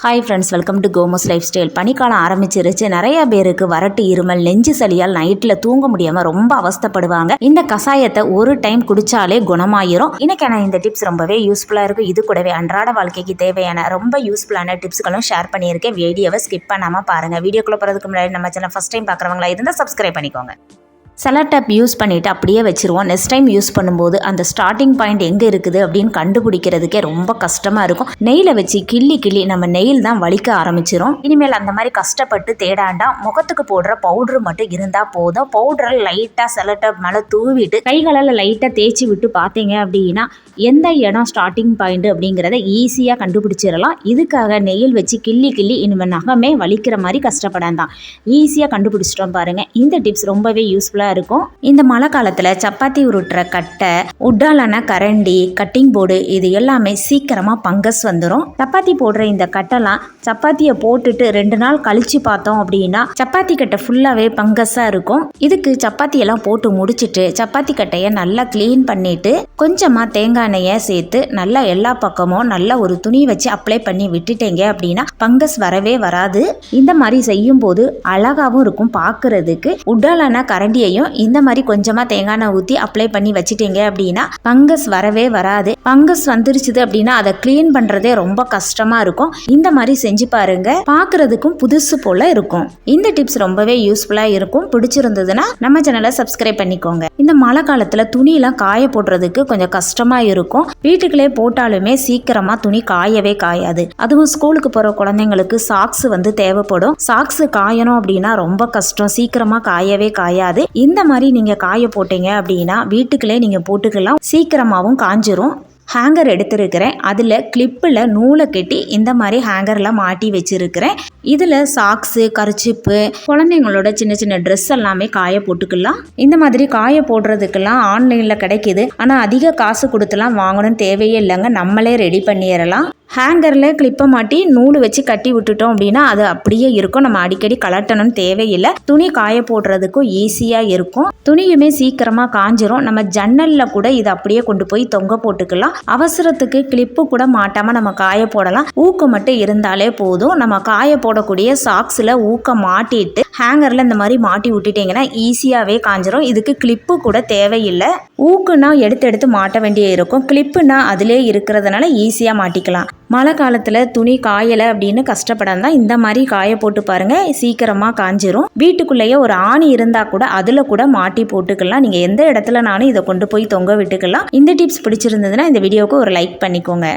Hi friends welcome to கோமோஸ் lifestyle பனிக்காலம் ஆரம்பிச்சிருச்சு. நிறைய பேருக்கு வறட்டு இருமல் நெஞ்சு சளியால் நைட்டில் தூங்க முடியாமல் ரொம்ப அவஸ்தைப்படுவாங்க. இந்த கஷாயத்தை ஒரு டைம் குடிச்சாலே குணமாயிரும். இன்னைக்கான இந்த டிப்ஸ் ரொம்பவே யூஸ்ஃபுல்லாக இருக்கும் இது கூடவே அன்றாட வாழ்க்கைக்கு தேவையான ரொம்ப யூஸ்ஃபுல்லான டிப்ஸ்களும் ஷேர் பண்ணியிருக்கேன். வீடியோவை ஸ்கிப் பண்ணாமல் பாருங்கள் வீடியோக்குள்ளே போகிறதுக்கு முன்னாடி நம்ம சேனல் ஃபஸ்ட் டைம் பார்க்குறவங்களா இருந்தால் சப்ஸ்கிரைப் பண்ணிக்கோங்க. செலர் டேப் யூஸ் பண்ணிவிட்டு அப்படியே வச்சுருவோம். நெக்ஸ்ட் டைம் யூஸ் பண்ணும்போது அந்த ஸ்டார்டிங் பாயிண்ட் எங்கே இருக்குது அப்படின்னு கண்டுபிடிக்கிறதுக்கே ரொம்ப கஷ்டமாக இருக்கும். நெய்யில் வச்சு கிள்ளி கிள்ளி நம்ம நெயில் தான் வலிக்க ஆரம்பிச்சிரும். இனிமேல் அந்த மாதிரி கஷ்டப்பட்டு தேடாண்டா முகத்துக்கு போடுற பவுட்ரு மட்டும் இருந்தால் போதும். பவுடரை லைட்டாக செலர் டேப் மேலே தூவிட்டு கைகளால் லைட்டாக தேய்ச்சி விட்டு பார்த்தீங்க அப்படின்னா எந்த இடம் ஸ்டார்டிங் பாயிண்ட் அப்படிங்கிறத ஈஸியாக கண்டுபிடிச்சிடலாம். இதுக்காக நெயில் வச்சு கிள்ளி கிள்ளி இனிமேல் நகமே வலிக்கிற மாதிரி கஷ்டப்படாதான் ஈஸியாக கண்டுபிடிச்சிட்டோம் பாருங்கள் இந்த டிப்ஸ் ரொம்பவே யூஸ்ஃபுல்லாக இருக்கும். இந்த மழை காலத்தில் சப்பாத்தி உருட்டுற கட்டை உட்டாலான கரண்டி கட்டிங் போர்டு இது எல்லாமே சீக்கிரமாக பங்கஸ் வந்துடும் சப்பாத்தி போடுற இந்த கட்டெல்லாம் சப்பாத்தியை போட்டுட்டு ரெண்டு நாள் கழிச்சு பார்த்தோம் அப்படின்னா சப்பாத்தி கட்டை ஃபுல்லாகவே பங்கஸாக இருக்கும். இதுக்கு சப்பாத்தி எல்லாம் போட்டு முடிச்சுட்டு சப்பாத்தி கட்டையை நல்லா க்ளீன் பண்ணிட்டு கொஞ்சமாக தேங்காய் எண்ணெயை சேர்த்து நல்லா எல்லா பக்கமும் நல்லா ஒரு துணி வச்சு அப்ளை பண்ணி விட்டுட்டீங்க அப்படின்னா பங்கஸ் வரவே வராது. இந்த மாதிரி செய்யும் போது அழகாகவும் இருக்கும் பார்க்கறதுக்கு. உட்டாலான கரண்டியையும் இந்த மாதிரி கொஞ்சமாக தேங்காய் எண்ணெய் ஊற்றி அப்ளை பண்ணி வச்சிட்டீங்க அப்படின்னா பங்கஸ் வரவே வராது. பங்கஸ் வந்துருச்சுது அப்படின்னா அதை க்ளீன் பண்ணுறதே ரொம்ப கஷ்டமாக இருக்கும். இந்த மாதிரி செஞ்சு பாருங்க. பார்க்குறதுக்கும் புதுசு போல இருக்கும். இந்த டிப்ஸ் ரொம்பவே யூஸ்ஃபுல்லாக இருக்கும். பிடிச்சிருந்ததுன்னா நம்ம சேனலை சப்ஸ்கிரைப் பண்ணிக்கோங்க. இந்த மழை காலத்தில் துணியெல்லாம் காய போடுறதுக்கு கொஞ்சம் கஷ்டமாக இருக்கும். வீட்டுக்குள்ளே போட்டாலுமே சீக்கிரமாக துணி காயவே காயாது. அதுவும் ஸ்கூலுக்கு போகிற குழந்தைங்களுக்கு சாக்ஸ் வந்து தேவைப்படும். சாக்ஸ் காயணும் அப்படின்னா ரொம்ப கஷ்டம். சீக்கிரமாக காயவே காயாது. இந்த மாதிரி நீங்கள் காய போட்டீங்க அப்படின்னா வீட்டுக்குள்ளே நீங்கள் போட்டுக்கலாம். சீக்கிரமாகவும் காஞ்சிரும். ஹேங்கர் எடுத்திருக்கிறேன். அதில் கிளிப்பில் நூலை கட்டி இந்த மாதிரி ஹேங்கரில் மாட்டி வச்சுருக்கிறேன். இதில் சாக்ஸு கரிச்சிப்பு குழந்தைங்களோட சின்ன சின்ன ட்ரெஸ் எல்லாமே காய போட்டுக்கலாம். இந்த மாதிரி காய போடுறதுக்கெல்லாம் ஆன்லைனில் கிடைக்கிது. ஆனால் அதிக காசு கொடுத்துலாம் வாங்கணும்னு தேவையே இல்லைங்க. நம்மளே ரெடி பண்ணிடலாம். ஹேங்கரில் கிளிப்பை மாட்டி நூல் வச்சு கட்டி விட்டுட்டோம் அப்படின்னா அது அப்படியே இருக்கும். நம்ம அடிக்கடி கலட்டணும் தேவையில்லை. துணி காய போடுறதுக்கும் ஈஸியாக இருக்கும். துணியுமே சீக்கிரமாக காஞ்சிரும். நம்ம ஜன்னலில் கூட இதை அப்படியே கொண்டு போய் தொங்க போட்டுக்கலாம். அவசரத்துக்கு கிளிப்பு கூட மாட்டாமல் நம்ம காய போடலாம். ஊக்கம் மட்டும் இருந்தாலே போதும். நம்ம காய போடக்கூடிய சாக்ஸில் ஊக்கம் மாட்டிட்டு ஹேங்கரில் இந்த மாதிரி மாட்டி விட்டுட்டிங்கன்னா ஈஸியாகவே காஞ்சிரும். இதுக்கு கிளிப்பு கூட தேவையில்லை. ஊக்குனா எடுத்து எடுத்து மாட்ட வேண்டிய இருக்கும். கிளிப்புனா அதிலே இருக்கிறதுனால ஈஸியாக மாட்டிக்கலாம். மழை காலத்தில் துணி காயலை அப்படின்னு கஷ்டப்படாதான் இந்த மாதிரி காய போட்டு பாருங்கள் சீக்கிரமாக காஞ்சிரும். வீட்டுக்குள்ளேயே ஒரு ஆணி இருந்தால் கூட அதில் கூட மாட்டி போட்டுக்கலாம். நீங்கள் எந்த இடத்துல நானும் இதை கொண்டு போய் தொங்க விட்டுக்கலாம். இந்த டிப்ஸ் பிடிச்சிருந்ததுன்னா இந்த வீடியோவுக்கு ஒரு லைக் பண்ணிக்கோங்க.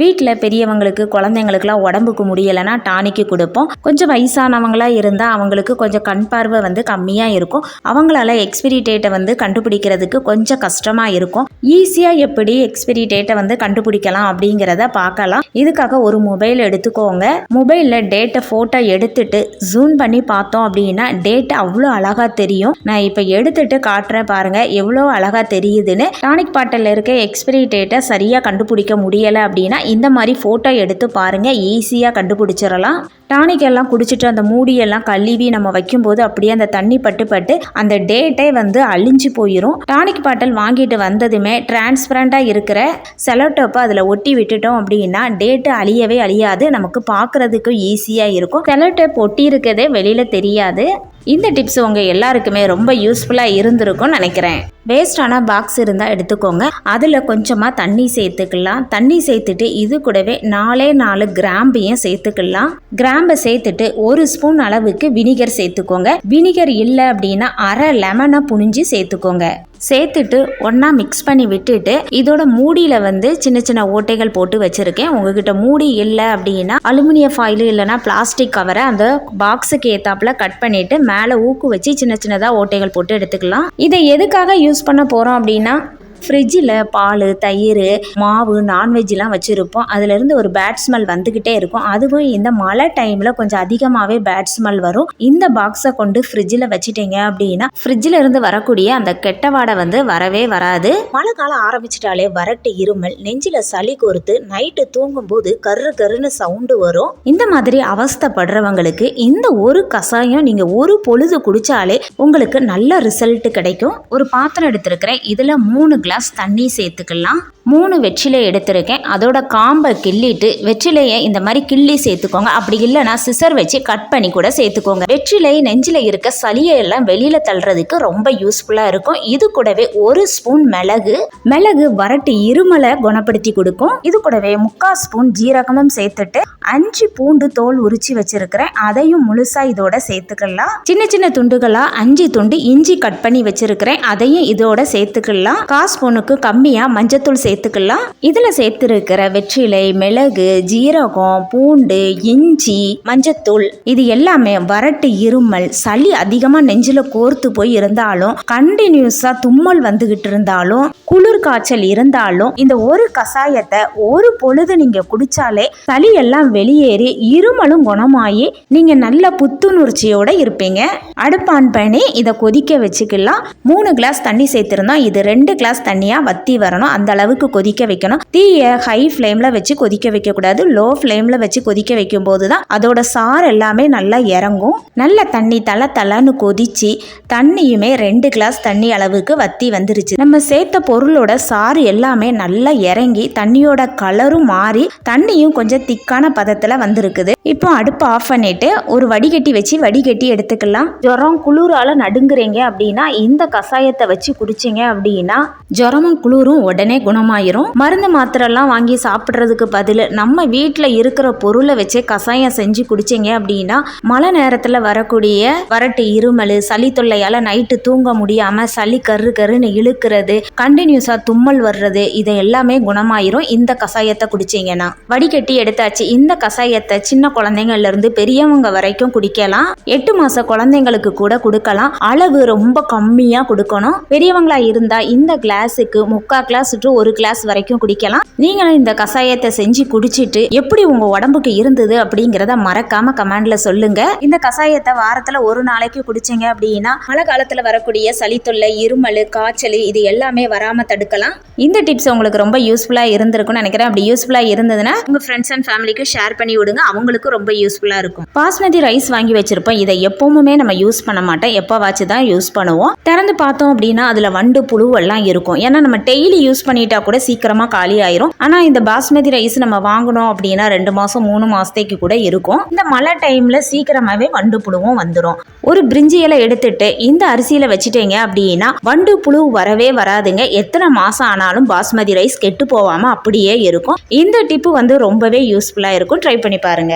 வீட்டில் பெரியவங்களுக்கு குழந்தைங்களுக்குலாம் உடம்புக்கு முடியலைன்னா டானிக்கு கொடுப்போம். கொஞ்சம் வயசானவங்களாக இருந்தால் அவங்களுக்கு கொஞ்சம் கண் பார்வை வந்து கம்மியாக இருக்கும். அவங்களால எக்ஸ்பிரி டேட்டை வந்து கண்டுபிடிக்கிறதுக்கு கொஞ்சம் கஷ்டமாக இருக்கும். ஈஸியாக எப்படி எக்ஸ்பிரி டேட்டை வந்து கண்டுபிடிக்கலாம் அப்படிங்கிறத பார்க்கலாம். இதுக்காக ஒரு மொபைல் எடுத்துக்கோங்க. மொபைலில் டேட்டை ஃபோட்டோ எடுத்துட்டு ஜூம் பண்ணி பார்த்தோம் அப்படின்னா டேட் அவ்வளோ அழகாக தெரியும். நான் இப்போ எடுத்துட்டு காட்டுறேன் பாருங்கள் எவ்வளோ அழகாக தெரியுதுன்னு. டானிக் பாட்டில் இருக்க எக்ஸ்பிரி டேட்டை சரியாக கண்டுபிடிக்க முடியலை அப்படின்னா இந்த மாதிரி ஃபோட்டோ எடுத்து பாருங்கள் ஈஸியாக கண்டுபிடிச்சிடலாம். டானிக் எல்லாம் குடிச்சிட்டு அந்த மூடியெல்லாம் கழுவி நம்ம வைக்கும்போது அப்படியே அந்த தண்ணி பட்டு பட்டு அந்த டேட்டே வந்து அழிஞ்சு போயிடும் டானிக் பாட்டில் வாங்கிட்டு வந்ததுமே டிரான்ஸ்பரண்ட்டாக இருக்கிற செலோட்டோப்பை அதில் ஒட்டி விட்டுட்டோம் அப்படின்னா டேட்டு அழியவே அழியாது. நமக்கு பார்க்குறதுக்கு ஈஸியாக இருக்கும். செலோட்டோப் ஒட்டி இருக்கதே வெளியில் தெரியாது. இந்த டிப்ஸ் உங்கள் எல்லாருக்குமே ரொம்ப யூஸ்ஃபுல்லாக இருந்திருக்கும்னு நினைக்கிறேன். வேஸ்டான பாக்ஸ் இருந்தால் எடுத்துக்கோங்க. அதில் கொஞ்சமாக தண்ணி சேர்த்துக்கலாம். தண்ணி சேர்த்துட்டு இது கூடவே நாலே நாலு கிராம்பையும் சேர்த்துக்கலாம். கிராம் சேர்த்துட்டு ஒரு ஸ்பூன் அளவுக்கு வினிகர் சேர்த்துக்கோங்க. வினிகர் இல்லை அப்படின்னா அரை லெமனை புனிஞ்சு சேர்த்துக்கோங்க. சேர்த்துட்டு ஒன்றா மிக்ஸ் பண்ணி விட்டுட்டு இதோட மூடியில் வந்து சின்ன சின்ன ஓட்டைகள் போட்டு வச்சுருக்கேன். உங்ககிட்ட மூடி இல்லை அப்படின்னா அலுமினிய ஃபாயில் இல்லைன்னா பிளாஸ்டிக் கவரை அந்த பாக்ஸுக்கு ஏற்றாப்பில் கட் பண்ணிவிட்டு மேலே ஊக்கு வச்சு சின்ன சின்னதாக ஓட்டைகள் போட்டு எடுத்துக்கலாம். இதை எதுக்காக யூஸ் பண்ண போகிறோம் அப்படின்னா ஃப்ரிட்ஜில் பால் தயிர் மாவு நான்வெஜ்லாம் வச்சுருப்போம். அதுலேருந்து ஒரு பேட் ஸ்மெல் வந்துக்கிட்டே இருக்கும். அதுவும் இந்த மழை டைமில் கொஞ்சம் அதிகமாகவே பேட் ஸ்மெல் வரும். இந்த பாக்ஸை கொண்டு ஃப்ரிட்ஜில் வச்சுட்டீங்க அப்படின்னா ஃப்ரிட்ஜில் இருந்து வரக்கூடிய அந்த கெட்ட வாடை வந்து வரவே வராது. மழை காலம் ஆரம்பிச்சிட்டாலே வரட்டு இருமல் நெஞ்சில் சளி கோர்த்து நைட்டு தூங்கும்போது கரு கருன்னு சவுண்டு வரும். இந்த மாதிரி அவஸ்தைப்படுறவங்களுக்கு இந்த ஒரு கஷாயம் நீங்கள் ஒரு பொழுது குடித்தாலே உங்களுக்கு நல்ல ரிசல்ட் கிடைக்கும். ஒரு பாத்திரம் எடுத்திருக்கிறேன். இதில் மூணு கிளாஸ் கிளாஸ் தண்ணி சேர்த்துக்கலாம். மூணு வெற்றிலை எடுத்திருக்கேன். அதோட காம்பை கிள்ளிட்டு வெற்றிலையை இந்த மாதிரி கிள்ளி சேர்த்துக்கோங்க. அப்படி இல்லைன்னா சிசர் வச்சு கட் பண்ணி கூட சேர்த்துக்கோங்க. வெற்றிலை நெஞ்சில் இருக்க சளியை எல்லாம் வெளியில தள்ளுறதுக்கு ரொம்ப யூஸ்ஃபுல்லாக இருக்கும். இது கூடவே ஒரு ஸ்பூன் மிளகு. மிளகு வரட்டு இருமலை குணப்படுத்தி கொடுக்கும். இது கூடவே முக்கால் ஸ்பூன் ஜீரகமும் சேர்த்துட்டு அஞ்சு பூண்டு தோல் உரிச்சு வச்சிருக்கிறேன். அதையும் முழுசா இதோட சேர்த்துக்கலாம். சின்ன சின்ன துண்டுகளா அஞ்சு துண்டு இஞ்சி கட் பண்ணி வச்சிருக்கிறேன். அதையும் இதோட சேர்த்துக்கலாம். காஸ்பூன் ஸ்பூனுக்கு கம்மியாக மஞ்சத்தூள் சேர்த்துக்கலாம். இதில் சேர்த்துருக்கிற வெற்றிலை மிளகு ஜீரகம் பூண்டு இஞ்சி மஞ்சத்தூள் இது எல்லாமே வறட்டு இருமல் சளி அதிகமாக நெஞ்சில் கோர்த்து போய் இருந்தாலும் கண்டினியூஸாக தும்மல் வந்துகிட்டு இருந்தாலும் குளிர் காய்ச்சல் இருந்தாலும் இந்த ஒரு கஷாயத்தை ஒரு பொழுது நீங்கள் குடித்தாலே சளி எல்லாம் வெளியேறி இருமலும் குணமாயி நீங்கள் நல்ல புத்துணர்ச்சியோடு இருப்பீங்க. அடுப்பான் பண்ணி இதை கொதிக்க வச்சுக்கலாம். மூணு கிளாஸ் தண்ணி சேர்த்துருந்தோம் இது ரெண்டு கிளாஸ் தண்ணி தண்ணியாக வத்தி வரணும். அந்த அளவுக்கு கொதிக்க வைக்கணும். தீயை ஹை ஃப்ளேமில் வச்சு கொதிக்க வைக்கக்கூடாது. லோ ஃப்ளேமில் வச்சு கொதிக்க வைக்கும் போது தான் அதோட சாறு எல்லாமே நல்லா இறங்கும். நல்ல தண்ணி தலை தலைன்னு கொதிச்சு தண்ணியுமே ரெண்டு கிளாஸ் தண்ணி அளவுக்கு வத்தி வந்துருச்சு. நம்ம சேர்த்த பொருளோட சாறு எல்லாமே நல்லா இறங்கி தண்ணியோட கலரும் மாறி தண்ணியும் கொஞ்சம் திக்கான பதத்தில் வந்திருக்குது. இப்போ அடுப்பு ஆஃப் பண்ணிட்டு ஒரு வடிகட்டி வச்சு வடிகட்டி எடுத்துக்கலாம். ஜுரம் குளிரால நடுங்குறீங்க அப்படின்னா இந்த கஷாயத்தை வச்சு குடிச்சிங்க அப்படின்னா ஜுரமும் குளிரும் உடனே குணமாயிரும். மருந்து மாத்திரைலாம் வாங்கி சாப்பிட்றதுக்கு பதில் நம்ம வீட்டில் இருக்கிற பொருளை வச்சே கஷாயம் செஞ்சு குடிச்சிங்க அப்படின்னா மழை நேரத்தில் வரக்கூடிய வரட்டு இருமல் சளி தொல்லையால் நைட்டு தூங்க முடியாமல் சளி கரு கருன்னு இழுக்கிறது கண்டினியூஸாக தும்மல் வர்றது இதை எல்லாமே குணமாயிரும். இந்த கஷாயத்தை குடிச்சிங்கன்னா. வடிகட்டி எடுத்தாச்சு. இந்த கஷாயத்தை சின்ன குழந்தைங்கள்லேருந்து பெரியவங்க வரைக்கும் குடிக்கலாம். எட்டு மாத குழந்தைங்களுக்கு கூட கொடுக்கலாம். அளவு ரொம்ப கம்மியாக கொடுக்கணும். பெரியவங்களா இருந்தால் இந்த கிளாஸுக்கு முக்கா கிளாஸ் டு ஒரு கிளாஸ் வரைக்கும் குடிக்கலாம். நீங்களும் இந்த கஷாயத்தை செஞ்சு குடிச்சிட்டு எப்படி உங்க உடம்புக்கு இருந்தது அப்படிங்கிறத மறக்காம கமெண்ட்ல சொல்லுங்க. இந்த கஷாயத்தை வாரத்துல ஒரு நாளைக்கு குடிச்சீங்க அப்படின்னா மழை காலத்துல வரக்கூடிய சளி தொல்லை இருமல் காய்ச்சல் இது எல்லாமே வராம தடுக்கலாம். இந்த டிப்ஸ் உங்களுக்கு ரொம்ப யூஸ்ஃபுல்லா இருந்திருக்கும்னு நினைக்கிறேன். அப்படி யூஸ்ஃபுல்லா இருந்ததுன்னா உங்க ஃப்ரெண்ட்ஸ் அண்ட் ஃபேமிலிக்கு ஷேர் பண்ணி விடுங்க. அவங்களுக்கும் ரொம்ப யூஸ்ஃபுல்லா இருக்கும். பாஸ்மதி ரைஸ் வாங்கி வச்சிருப்போம். இதை எப்பவுமே நம்ம யூஸ் பண்ண மாட்டோம். எப்போவாச்சும் தான் யூஸ் பண்ணுவோம். திறந்து பார்த்தோம் அப்படின்னா அதுல வண்டு புழுவெல்லாம் இருக்கும். ஏன்னா நம்ம டெய்லி யூஸ் பண்ணிட்டா கூட சீக்கிரமா காலி ஆயிரும். ஆனா இந்த பாஸ்மதி ரைஸ் நம்ம வாங்கணும் அப்படின்னா ரெண்டு மாசம் மூணு மாதத்துக்கு கூட இருக்கும். இந்த மழை டைம்ல சீக்கிரமாவே வண்டு புழுவும் வந்துடும் ஒரு பிரிஞ்சி இலை எடுத்துட்டு இந்த அரிசியில வச்சுட்டீங்க அப்படின்னா வண்டு புழு வரவே வராதுங்க. எத்தனை மாசம் ஆனாலும் பாஸ்மதி ரைஸ் கெட்டு போகாம அப்படியே இருக்கும். இந்த டிப்பு வந்து ரொம்பவே யூஸ்ஃபுல்லாக இருக்கும். ட்ரை பண்ணி பாருங்க.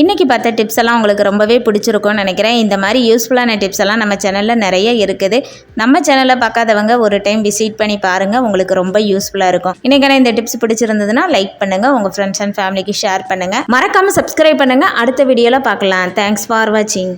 இன்னைக்கு பார்த்த டிப்ஸ் எல்லாம் உங்களுக்கு ரொம்பவே பிடிச்சிருக்கும்னு நினைக்கிறேன். இந்த மாதிரி யூஸ்ஃபுல்லான டிப்ஸ் எல்லாம் நம்ம சேனலில் நிறைய இருக்குது. நம்ம சேனலை பார்க்காதவங்க ஒரு டைம் விசிட் பண்ணி பாருங்க உங்களுக்கு ரொம்ப யூஸ்ஃபுல்லா இருக்கும். இன்னைக்கான இந்த டிப்ஸ் பிடிச்சிருந்ததுன்னா லைக் பண்ணுங்க உங்க ஃப்ரெண்ட்ஸ் அண்ட் ஃபேமிலிக்கு ஷேர் பண்ணுங்க. மறக்காமல் சப்ஸ்கிரைப் பண்ணுங்க. அடுத்த வீடியோவில் பார்க்கலாம். தேங்க்ஸ் ஃபார் வாட்சிங்